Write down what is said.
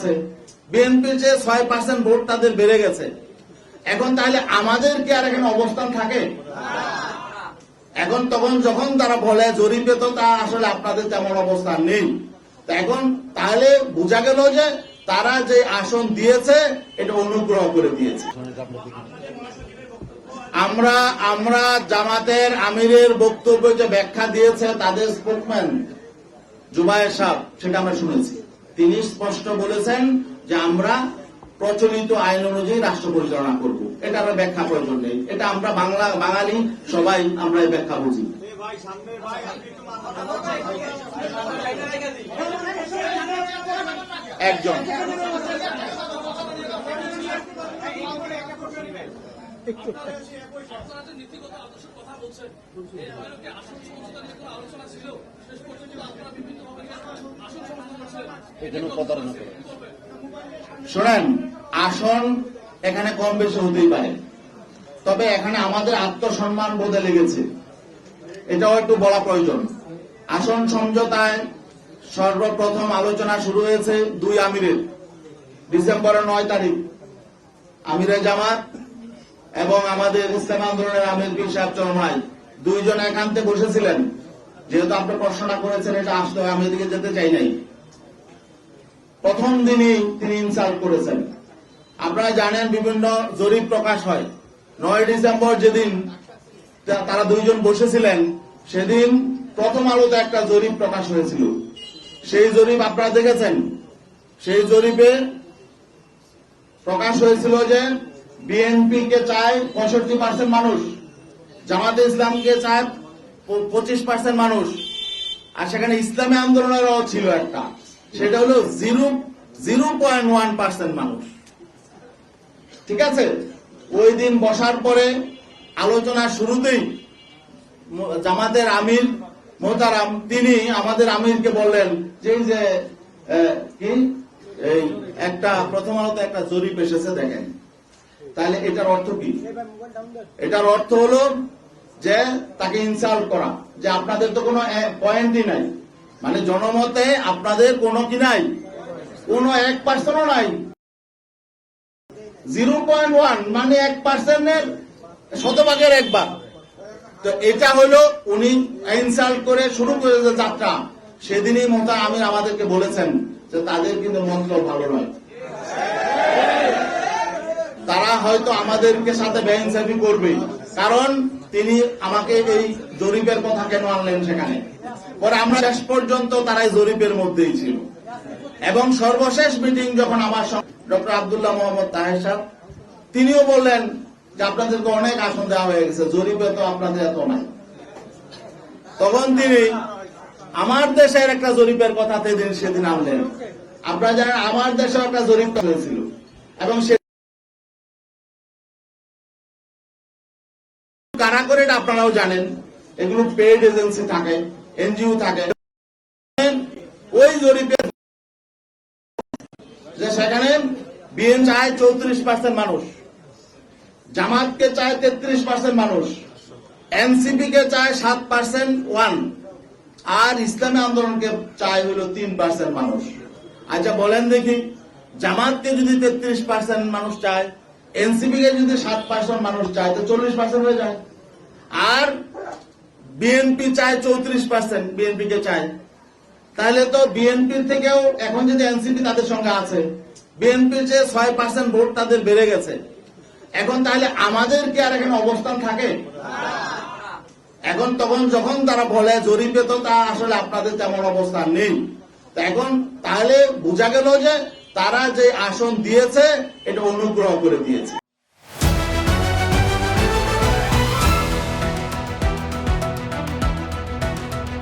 আছে। বিএনপির যে ছয় পার্সেন্ট ভোট তাদের বেড়ে গেছে। এখন তাহলে আমাদের কি আর এখানে অবস্থান থাকে? এখন তখন যখন তারা বলে জরিপে তো তা আসলে আপনাদের তেমন অবস্থান নেই। এখন তাহলে বোঝা গেল যে তারা যে আসন দিয়েছে, এটা অনুগ্রহ করে দিয়েছে। আমরা আমরা জামাতের আমিরের বক্তব্য যে ব্যাখ্যা দিয়েছে তাদের স্পোকম্যান জুবায়ের সাহ সেটা আমরা শুনেছি। তিনি স্পষ্ট বলেছেন যে আমরা প্রচলিত আইন অনুযায়ী রাষ্ট্র পরিচালনা করব। এটা আমরা ব্যাখ্যা প্রয়োজন নেই। এটা আমরা বাংলা, বাঙালি সবাই আমরা ব্যাখ্যা বুঝি। একজন। আলোচনা ছিল শেষ পর্যন্ত আপনারা বিভিন্নভাবে শোনেন, আসন এখানে কম বেশি হতেই পারে। তবে এখানে আমাদের আত্মসম্মান বোধে লেগেছে। এটাও একটু বলা প্রয়োজন। আসন সমঝোতায় সর্বপ্রথম আলোচনা শুরু হয়েছে দুই আমিরের। ডিসেম্বরের নয় তারিখ। আমিরের জামাত এবং আমাদের ইসলাম আন্দোলনের আমির পীর সাহেব চরমাই দুইজন একান্তে বসেছিলেন। যেহেতু আপনি প্রশ্নটা করেছেন, এটা আসতে হয় আমি এদিকে যেতে চাই নাই। প্রথম দিনই তিনি ইনসাল্ট করেছেন। আপনারা জানেন বিভিন্ন জরিপ প্রকাশ হয়। নয় ডিসেম্বর যেদিন তারা দুইজন বসেছিলেন, সেদিন প্রথম আলোতে একটা জরিপ প্রকাশ হয়েছিল। সেই জরিপ আপনারা দেখেছেন? সেই জরিপে প্রকাশ হয়েছিল যে বিএনপি কে চায় পঁয়ষট্টি পার্সেন্ট মানুষ, জামাতে ইসলামকে চায় পঁচিশ পার্সেন্ট মানুষ। আর সেখানে ইসলামী আন্দোলনেরও ছিল একটা। সেটা হলো zero zero point one percent মানুষ। ঠিক আছে? ওই দিন বসার পরে আলোচনা শুরুতেই জামাতের আমির মোহতারাম, তিনি আমাদের আমিরকে বললেন যে যে কি? এই একটা, প্রথম আলোতে একটা জরিপ এসেছে দেখেন। তাহলে এটার অর্থ কি? এটার অর্থ হলো যে, তাকে ইনসাল্ট করা। যে আপনাদের তো কোনো পয়েন্টই নাই। মানে জনমতে আপনাদের কোনো কি নাই? কোনো এক পার্সেন্টও নাই। জিরো পয়েন্ট ওয়ান মানে এক পার্সেন্টের শতভাগের একবার তো এটা হলো উনি ইনসাল্ট করে শুরু করে যে যাত্রা। সেদিনই মতো আমি আমাদেরকে বলেছেন যে তাদের কিন্তু মন্ত্র ভালো নয়। তারা হয়তো আমাদেরকে সাথে বেইনসাফি করবে কারণ তিনি আমাকে এই জরিপের কথা কেন আনলেন সেখানে? পরে আমরা শেষ পর্যন্ত তারা এই জরিপের মধ্যেই ছিল। এবং সর্বশেষ মিটিং যখন আমার ডক্টর আব্দুল্লাহ মোহাম্মদ তাহের সাহেব, তিনিও বললেন যে আপনাদেরকে অনেক আসন দেওয়া হয়ে গেছে, জরিপে তো আপনাদের এত নাই। তখন তিনি আমার দেশের একটা জরিপের কথা সেদিন সেদিন আনলেন। আপনারা জানেন, আমার দেশেও একটা জরিপ হয়েছিল। এবং সে কারা করে আপনারাও জানেন, এগুলো পেড এজেন্সি থাকে। এনজিও থাকে। ওই জরিপে যে সেখানে বিএন চায় চৌত্রিশ পার্সেন্ট মানুষ, জামাতকে চায় তেত্রিশ পার্সেন্ট মানুষ, এনসিপি কে চায় সাত পার্সেন্ট ওয়ান, আর ইসলামী আন্দোলনকে চায় হলো তিন পার্সেন্ট মানুষ। আচ্ছা বলেন দেখি, জামাতকে যদি তেত্রিশ পার্সেন্ট মানুষ চায়, এনসিপি কে যদি সাত পার্সেন্ট মানুষ চায়, তো চল্লিশ পার্সেন্ট হয়ে যায়। বিএনপি চায় চৌত্রিশ পার্সেন্ট বিএনপি কে চায়। তাহলে তো বিএনপির থেকেও এখন যদি এনসিপি তাদের সঙ্গে আছে বিএনপির যে ছয় পার্সেন্ট ভোট তাদের বেড়ে গেছে। এখন তাহলে আমাদের কি আর এখানে অবস্থান থাকে? এখন তখন যখন তারা বলে জরিপে তো তা আসলে আপনাদের তেমন অবস্থান নেই। এখন তাহলে বোঝা গেল যে তারা যে আসন দিয়েছে, এটা অনুগ্রহ করে দিয়েছে।